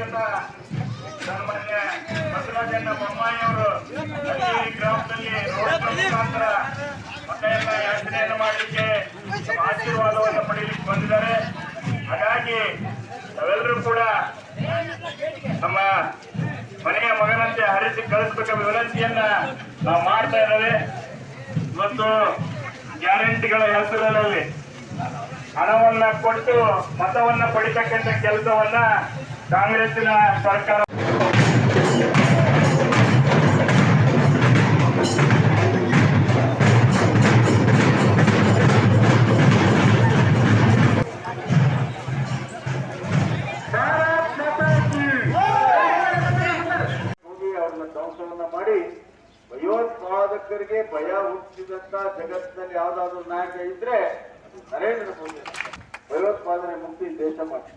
ಭಗೀರಥ ಸನ್ಮಾನ್ಯ ಬಸವರಾಜಣ್ಣ ಬೊಮ್ಮಾಯಿ ಅವರು ಹಳ್ಳಿ ಗ್ರಾಮದಲ್ಲಿ ರೋಡ್ ಮುಖಾಂತರ ಮನೆಯನ್ನ ಯಾಚನೆಯನ್ನು ಮಾಡಲಿಕ್ಕೆ ಆಶೀರ್ವಾದವನ್ನು ಪಡೆಯಲಿಕ್ಕೆ ಬಂದಿದ್ದಾರೆ. ಹಾಗಾಗಿ ನಾವೆಲ್ಲರೂ ಕೂಡ ನಮ್ಮ ಮನೆಯ ಮಗನಂತೆ ಹರಿಸಿ ಕಳಿಸ್ಬೇಕೆಂಬ ವಿನಂತಿಯನ್ನ ನಾವು ಮಾಡ್ತಾ ಇದ್ದೇವೆ. ಇವತ್ತು ಗ್ಯಾರಂಟಿಗಳ ಹೆಸರಿನಲ್ಲಿ ಹಣವನ್ನ ಕೊಟ್ಟು ಮತವನ್ನ ಪಡಿತಕ್ಕಂಥ ಕೆಲಸವನ್ನ ಕಾಂಗ್ರೆಸ್ಸಿನ ಸರ್ಕಾರ ಮಾಡಿ ಭಯೋತ್ಪಾದಕರಿಗೆ ಭಯ ಹುಟ್ಟಿದಂತ ಜಗತ್ತಿನಲ್ಲಿ ಯಾವ್ದಾದ್ರು ನಾಯಕ ಇದ್ರೆ ನರೇಂದ್ರ ಮೋದಿ. ಭಯೋತ್ಪಾದನೆ ಮುಕ್ತಿ ದೇಶ ಮಾಡಿ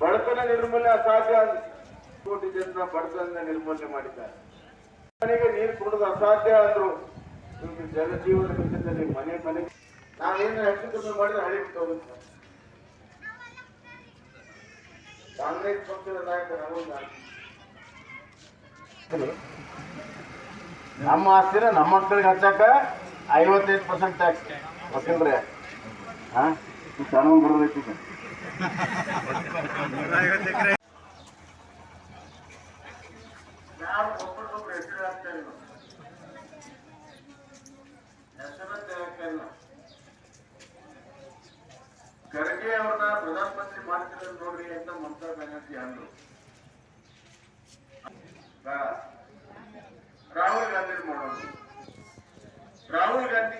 ಬಡತನ ನಿರ್ಮೂಲನೆ ಅಸಾಧ್ಯ ಕೋಟಿ ಜನರ ಬಡತನ ನಿರ್ಮೂಲನೆ ಮಾಡಿದ್ದಾರೆ. ಮನೆಗೆ ನೀರು ಕೊಡೋದು ಅಸಾಧ್ಯ ಅಂದ್ರು ಜನಜೀವನ ವಿಷಯದಲ್ಲಿ ಮನೆ ಮನೆ ನಾವೇನು ಹೆಚ್ಚು ಕಮ್ಮಿ ಮಾಡಿದ್ರೆ ಹಳಿ ಬಿಟ್ಟು ಹೋಗುತ್ತೆ. ಕಾಂಗ್ರೆಸ್ ಪಕ್ಷದ ನಾಯಕ ರಾಹುಲ್ ಗಾಂಧಿ. ನಮ್ಮ ಆಸ್ತಿನ ನಮ್ಮ ಮಕ್ಕಳಿಗೆ ಹಚ್ಚಾಕ ಐವತ್ತೈದು ಪರ್ಸೆಂಟ್ ಟ್ಯಾಕ್ಸ್ ವಕೀಲ್ರೆ ಹಾ ಚೆನ್ನಾಗಿ ಬರೋದೈತಿ. ಖರ್ಗೆ ಅವ್ರನ್ನ ಪ್ರಧಾನಮಂತ್ರಿ ಮಾಡ್ತಿರೋದು ನೋಡ್ರಿ ಅಂತ ಮಮತಾ ಬ್ಯಾನರ್ಜಿ ಅಂದ್ರು ರಾಹುಲ್ ಗಾಂಧಿ ಮಾಡೋದು. ರಾಹುಲ್ ಗಾಂಧಿ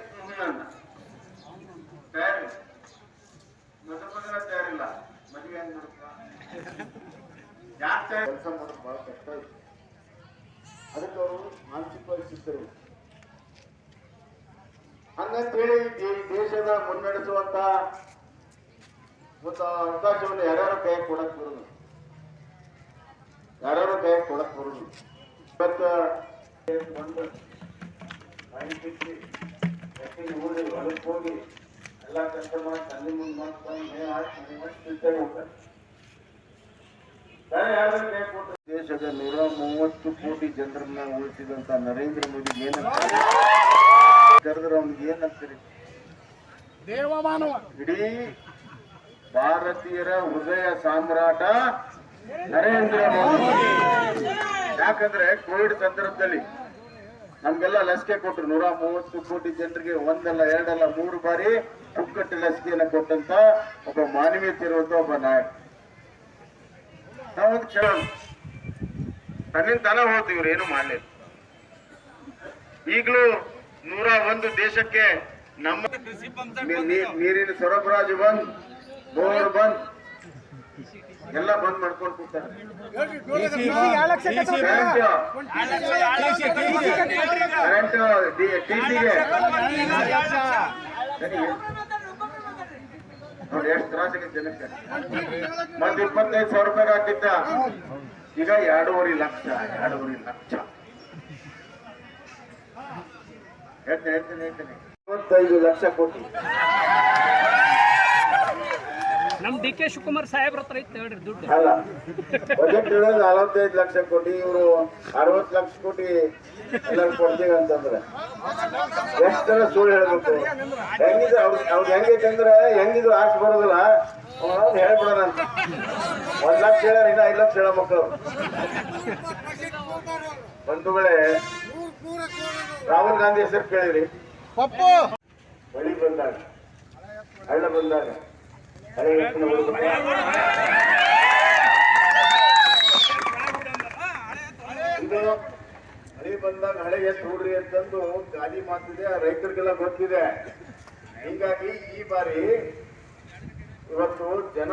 ಕೆಲಸ ಮಾಡೋದು ಬಹಳ ಕಷ್ಟ ಇತ್ತು ಅದಕ್ಕೆ ಅವರು ಮಾನಸಿಕವಾಗಿ ಸಿದ್ಧರು ಹಂಗಂತೇಳಿ ಈ ದೇಶದ ಮುನ್ನಡೆಸುವಂತ ಒಂದು ಅವಕಾಶವನ್ನು ಯಾರ್ಯಾರು ಕೈ ಕೊಡಕ್ ಬರೋದು? ಯಾರ್ಯಾರು ಕೈ ಕೊಡಕ್ ಬರೋದು? ಇವತ್ತು ಒಂದು ಎತ್ತಿನ ಊರಿ ಹೊಲಕ್ಕೆ ಹೋಗಿ ಎಲ್ಲ ಕೆಲಸ ಮಾಡಿ ತಂದೆ ಮುಂದೆ ಮಾಡ್ಕೊಂಡು ಮೇ ಹಾಕಿ ಮನೆ ಮಾಡಿ ತಿಳ್ಕೊಂಡು ಹೋಗ್ತಾರೆ ಬೇರೆ ಯಾರ್ಯಾರು ಕೈ ಕೊಟ್ರು ದೇಶದ ನೂರ ಮೂವತ್ತು ಕೋಟಿ ಜನರನ್ನ ಉಳಿಸಿದಂತ ನರೇಂದ್ರ ಮೋದಿ ಏನಂತಾರೆ? ಅವನಿಗೆ ಏನಂತೀರಿ? ಇಡೀ ಭಾರತೀಯರ ಹೃದಯ ಸಾಮ್ರಾಟ ನರೇಂದ್ರ ಮೋದಿ. ಯಾಕಂದ್ರೆ ಕೋವಿಡ್ ಸಂದರ್ಭದಲ್ಲಿ ನಮ್ಗೆಲ್ಲ ಲಸಿಕೆ ಕೊಟ್ಟರು ನೂರ ಮೂವತ್ತು ಕೋಟಿ ಜನರಿಗೆ ಒಂದಲ್ಲ ಎರಡಲ್ಲ ಮೂರು ಬಾರಿ ಪುಕ್ಕಟ್ಟು ಲಸಿಕೆಯನ್ನು ಕೊಟ್ಟಂತ ಒಬ್ಬ ಮಾನವೀಯತೆ ಇರುವಂತ ಒಬ್ಬ ನಾಯಕ. ತನ್ನಿಂದ ತನ ಹೋಗ್ತೀವಿ ಇವ್ರು ಏನು ಮಾಡಲಿಲ್ಲ. ಈಗಲೂ ನೂರ ಒಂದು ದೇಶಕ್ಕೆ ನಮ್ಮ ನೀರಿನ ಸರಬರಾಜು ಬಂದ್ ಬೋರ್ ಬಂದ್ ಎಲ್ಲ ಬಂದ್ ಮಾಡ್ಕೊಂಡು ಕೂತಾರೆ. ಕರೆಂಟ್ ಟಿಸಿಗೆ ನೋಡಿ, ಎಷ್ಟು ತ್ರಾಸಿಗೆ ಜನಕ್ಕೆ. ಮತ್ತೆ ಇಪ್ಪತ್ತೈದು ಸಾವಿರ ರೂಪಾಯಿ ಹಾಕಿದ್ದ. ಈಗ ಎರಡೂವರೆ ಲಕ್ಷ ಎರಡೂವರೆ ಲಕ್ಷ. ಹೇಳ್ತೇನೆ ಹೇಳ್ತೇನೆ ಹೇಳ್ತೇನೆ. ಇಪ್ಪತ್ತೈದು ಲಕ್ಷ ಕೋಟಿ ನಮ್ ಡಿ ಕೆ ಶಿವಕುಮಾರ್ ಸಾಹೇಬ್ರ ಹತ್ರ ಇತ್ತು ಹೇಳ್ರಿ ದುಡ್ಡು. ಅಲ್ಲ ಬಜೆಟ್ ಇರೋದು ನಲವತ್ತೈದು ಲಕ್ಷ ಕೋಟಿ ಇವರು ಅರವತ್ತು ಲಕ್ಷ ಕೋಟಿ ಎಲ್ಲರೂ ಕೊಡ್ತೀವಿ ಅಂತಂದ್ರೆ. ಎಷ್ಟರ ಸುಳ್ಳು ಹೇಳ್ಬೇಕು? ಹೆಂಗಿದ್ರು ಅವ್ರು ಅವ್ರು ಹೆಂಗೈತೆ ಅಂದ್ರೆ ಹೆಂಗಿದ್ರು ಆಸೆ ಬರೋದಿಲ್ಲ. ಅವ್ನು ಹೇಳ್ಬಿಡೋಣ ಅಂತ. ಒಂದ್ ಲಕ್ಷ ಹೇಳ ಇನ್ನ ಐದು ಲಕ್ಷ ಹೇಳೋ ಮಕ್ಕಳು ಬಂಧುಗಳೇ ರಾಹುಲ್ ಗಾಂಧಿ ಹೆಸರು ಕೇಳಿದ್ರಿ ಬಳಿ ಬಂದಾಗ ಹಳ್ಳ ಬಂದಾಗ. ಇದು ಮಳೆ ಬಂದಾಗ ಹಳೆ ಎಷ್ಟು ನೋಡ್ರಿ ಅಂತಂದು ಗಾದಿ ಮಾತಿದೆ ರೈತರಿಗೆಲ್ಲ ಗೊತ್ತಿದೆ. ಹೀಗಾಗಿ ಈ ಬಾರಿ ಇವತ್ತು ಜನ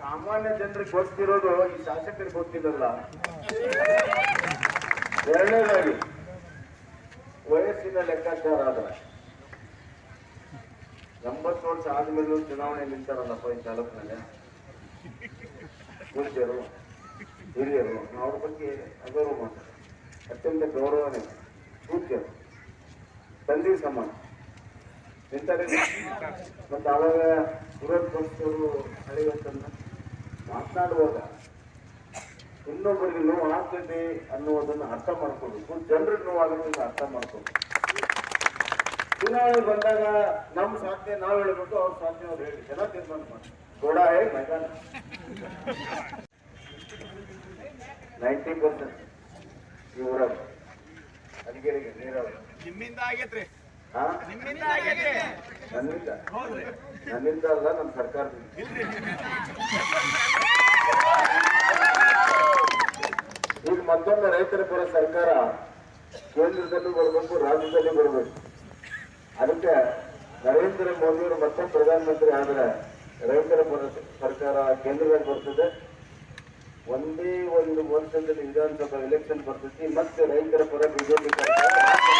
ಸಾಮಾನ್ಯ ಜನರಿಗೆ ಗೊತ್ತಿರೋದು ಈ ಶಾಸಕರಿಗೆ ಗೊತ್ತಿರಲ್ಲ ಎರಡನೇದಾಗಿ, ವಯಸ್ಸಿನ ಲೆಕ್ಕಾಚಾರ ಆದ ಎಂಬತ್ತು ವರ್ಷ ಆದ್ಮೇಲೂ ಚುನಾವಣೆ ನಿಂತಾರಲ್ಲಪ್ಪ ಈ ತಾಲೂಕಿನಲ್ಲಿ? ಪೂಜ್ಯರು ಹಿರಿಯರು ನಾವು ಅವ್ರ ಬಗ್ಗೆ ಅಗೌರವ ಮಾಡ್ತಾರೆ ಅತ್ಯಂತ ಗೌರವನೇ ಪೂಜ್ಯರು ತಂದಿ ಸಮಾನ. ನಿಂತಾರೆ ಮತ್ತು ಆವಾಗ ವಿರೋಧ ಪಕ್ಷರು ಅಳಿವತ್ತನ್ನ ಮಾತನಾಡುವಾಗ ಇನ್ನೊಬ್ಬರಿಗೆ ನೋವು ಆಗ್ತದೆ ಅನ್ನುವುದನ್ನು ಅರ್ಥ ಮಾಡ್ಕೋಬೇಕು ಜನರಿಗೆ ನೋವಾಗೋದನ್ನ ಅರ್ಥ ಮಾಡ್ಕೋಬೇಕು ಚುನಾವಣೆ ಬಂದಾಗ ನಮ್ಮ ಸಾಧ್ಯ ನಾವು ಹೇಳ್ಬಿಟ್ಟು ಅವ್ರ ಸಾಧ್ಯ ಅವ್ರು ಹೇಳಿ. ಜನ ತೀರ್ಮಾನ ಮಾಡಿ. ಗೋಡ ಮೈದಾನ. ನೈಂಟಿ ಪರ್ಸೆಂಟ್ ಊರಾಗ ಅಡಿಗೆರಿಗೆ ನೀರಾವರಿ. ನಿಮ್ಮಿಂದ ಆಗೇತ್ರಿ. ನನ್ನಿಂದ? ನನ್ನಿಂದ ಅಲ್ಲ ನಮ್ಮ ಸರ್ಕಾರದಿಂದ. ಈಗ ಮತ್ತೊಂದು ರೈತರ ಪರ ಸರ್ಕಾರ ಕೇಂದ್ರದಲ್ಲೂ ಬರಬೇಕು ರಾಜ್ಯದಲ್ಲೂ ಬರಬೇಕು. ಅದಕ್ಕೆ ನರೇಂದ್ರ ಮೋದಿಯವರು ಮತ್ತೆ ಪ್ರಧಾನಮಂತ್ರಿ ಆದರೆ ರೈತರ ಸರ್ಕಾರ ಕೇಂದ್ರದಲ್ಲಿ ಬರ್ತದೆ. ಒಂದೇ ಒಂದು ವರ್ಷದಲ್ಲಿ ವಿಧಾನಸಭಾ ಎಲೆಕ್ಷನ್ ಬರ್ತೈತಿ. ಮತ್ತೆ ರೈತರ ಪರ ಬಿಜೆಪಿ ಸರ್ಕಾರ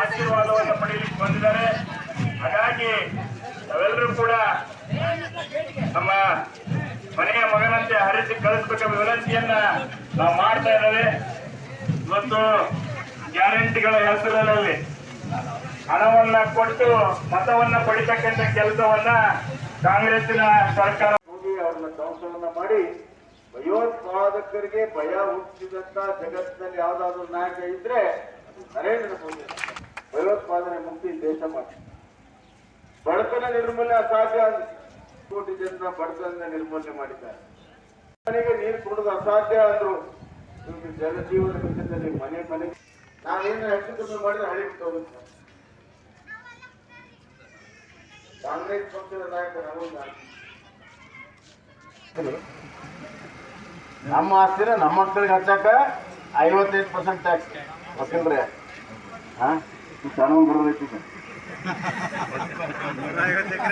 ಆಶೀರ್ವಾದವನ್ನು ಪಡೆಯಲಿಕ್ಕೆ ಬಂದಿದ್ದಾರೆ. ಹಾಗಾಗಿ ನಾವೆಲ್ಲರೂ ಕೂಡ ನಮ್ಮ ಮನೆಯ ಮಗನಂತೆ ಹರಿಸಿ ಕಳಿಸ್ಬೇಕೆಂಬ ವಿನಂತಿಯನ್ನ ನಾವು ಮಾಡ್ತಾ ಇದ್ದೇವೆ. ಇವತ್ತು ಗ್ಯಾರಂಟಿಗಳ ಹೆಸರಿನಲ್ಲಿ ಹಣವನ್ನ ಕೊಟ್ಟು ಮತವನ್ನ ಪಡಿತಕ್ಕಂಥ ಕೆಲಸವನ್ನ ಕಾಂಗ್ರೆಸ್ಸಿನ ಸರ್ಕಾರ ಹೋಗಿ ಅವ್ರನ್ನ ಧ್ವಂಸವನ್ನ ಮಾಡಿ ಭಯೋತ್ಪಾದಕರಿಗೆ ಭಯ ಹುಟ್ಟಿದಂತ ಜಗತ್ತಿನಲ್ಲಿ ಯಾವ್ದಾದ್ರು ನಾಯಕ ಇದ್ರೆ ನರೇಂದ್ರ ಮೋದಿ. ಭಯೋತ್ಪಾದನೆ ಮುಕ್ತಿ ದೇಶ ಮಾಡಿ ಬಡತನ ನಿರ್ಮೂಲನೆ ಅಸಾಧ್ಯ ಕೋಟಿ ಜನರ ಬಡತನ ನಿರ್ಮೂಲನೆ ಮಾಡಿದ್ದಾರೆ. ಮನೆಗೆ ನೀರು ಕೊಡೋದು ಅಸಾಧ್ಯ ಅಂದ್ರು ಇವ್ರಿಗೆ ಜನಜೀವನ ವಿಷಯದಲ್ಲಿ ಮನೆ ಮನೆ. ನಾವೇನು ಹೆಚ್ಚು ಕಮ್ಮಿ ಮಾಡಿದ್ರೆ ಹಳಿ ಹೋಗುತ್ತೆ. ಕಾಂಗ್ರೆಸ್ ಪಕ್ಷದ ನಾಯಕ ರಾಹುಲ್ ಗಾಂಧಿ. ನಮ್ಮ ಆಸ್ತಿನ ನಮ್ಮ ಮಕ್ಕಳಿಗೆ ಹಚ್ಚಾಕ ಐವತ್ತೈದು ಪರ್ಸೆಂಟ್ ಟ್ಯಾಕ್ಸ್ ವಕೀಲ್ರೆ ಹಾ? ಕಾನೂನು ಬರೋದೈತಿ